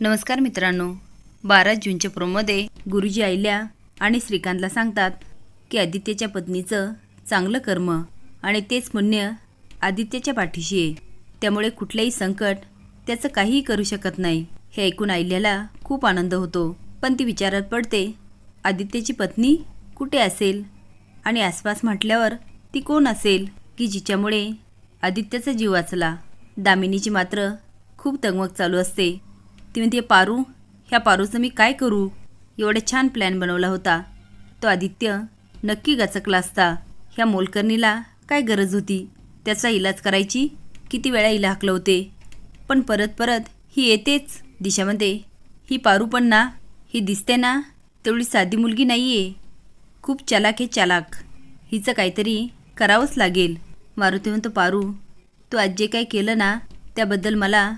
नमस्कार मित्रांनो. बारा जूनच्या प्रोमध्ये गुरुजी आईल्या आणि श्रीकांतला सांगतात की आदित्यच्या पत्नीचं चांगलं कर्म आणि तेच पुण्य आदित्यच्या पाठीशी आहे. त्यामुळे कुठलंही संकट त्याचं काहीही करू शकत नाही हे ऐकून आईल्याला खूप आनंद होतो. पण ती विचारात पडते आदित्यची पत्नी कुठे असेल? आणि आसपास म्हटल्यावर ती कोण असेल की जिच्यामुळे आदित्यचा जीव वाचला? दामिनीची मात्र खूप तगमग चालू असते. ती म्हणते पारू ह्या पारूचं मी काय करू? एवढा छान प्लॅन बनवला होता. तो आदित्य नक्की गचकला असता. ह्या मोलकर्णीला काय गरज होती? त्याचा इलाज करायची किती वेळा हिला होते? पण परत परत ही येतेच दिशामध्ये. ही पारू पण ना. ही दिसते ना. तेवढी साधी मुलगी नाही आहे खूप चालाक आहे चालाक. हिचं काहीतरी करावंच लागेल. मारुती म्हणतो पारू तू आज जे काही केलं ना त्याबद्दल मला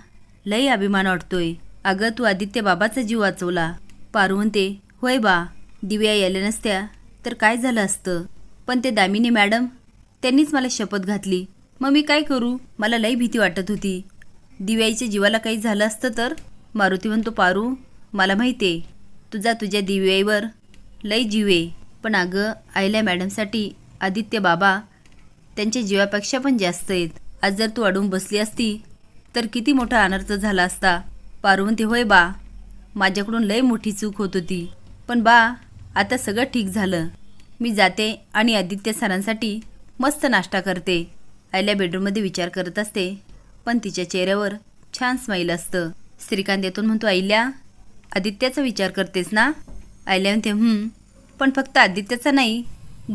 लई अभिमान वाटतोय. अगं तू आदित्य बाबाचा जीव वाचवला. पारू म्हणते होय बा दिव्या यायल्या नसत्या तर काय झालं असतं? पण ते दामिनी मॅडम त्यांनीच मला शपथ घातली. मग मी काय करू? मला लई भीती वाटत होती. दिव्याईच्या जीवाला काही झालं असतं तर? मारुती म्हणतो पारू मला माहिती आहे तुझा तुझ्या दिव्याईवर. लई जीव आहे. पण अगं आईल्या मॅडमसाठी आदित्य बाबा त्यांच्या जीवापेक्षा पण जास्त आहेत. आज जर तू अडून बसली असती तर किती मोठा अनर्थ झाला असता. पार्वती होय बा. माझ्याकडून लय मोठी चूक होत होती. पण बा आता सगळं ठीक झालं. मी जाते आणि आदित्य सरांसाठी मस्त नाश्ता करते. आयल्या बेडरूममध्ये विचार करत असते पण तिच्या चेहऱ्यावर छान स्माईल असतं. श्रीकांत येतून म्हणतो आईल्या आदित्याचा विचार करतेस ना? आयल्या म्हणते पण फक्त आदित्याचा नाही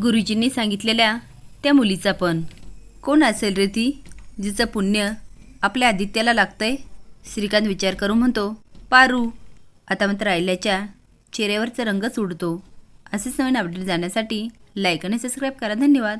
गुरुजींनी सांगितलेल्या त्या मुलीचा पण. कोण असेल रे ती जिचं पुण्य आपल्या आदित्याला लागतंय? श्रीकांत विचार करून म्हणतो पारू आता मात्र आयल्याच्या चेहऱ्यावरचा रंगच उडतो असेच नवीन अपडेट जाण्यासाठी लाईक आणि सबस्क्राईब करा. धन्यवाद.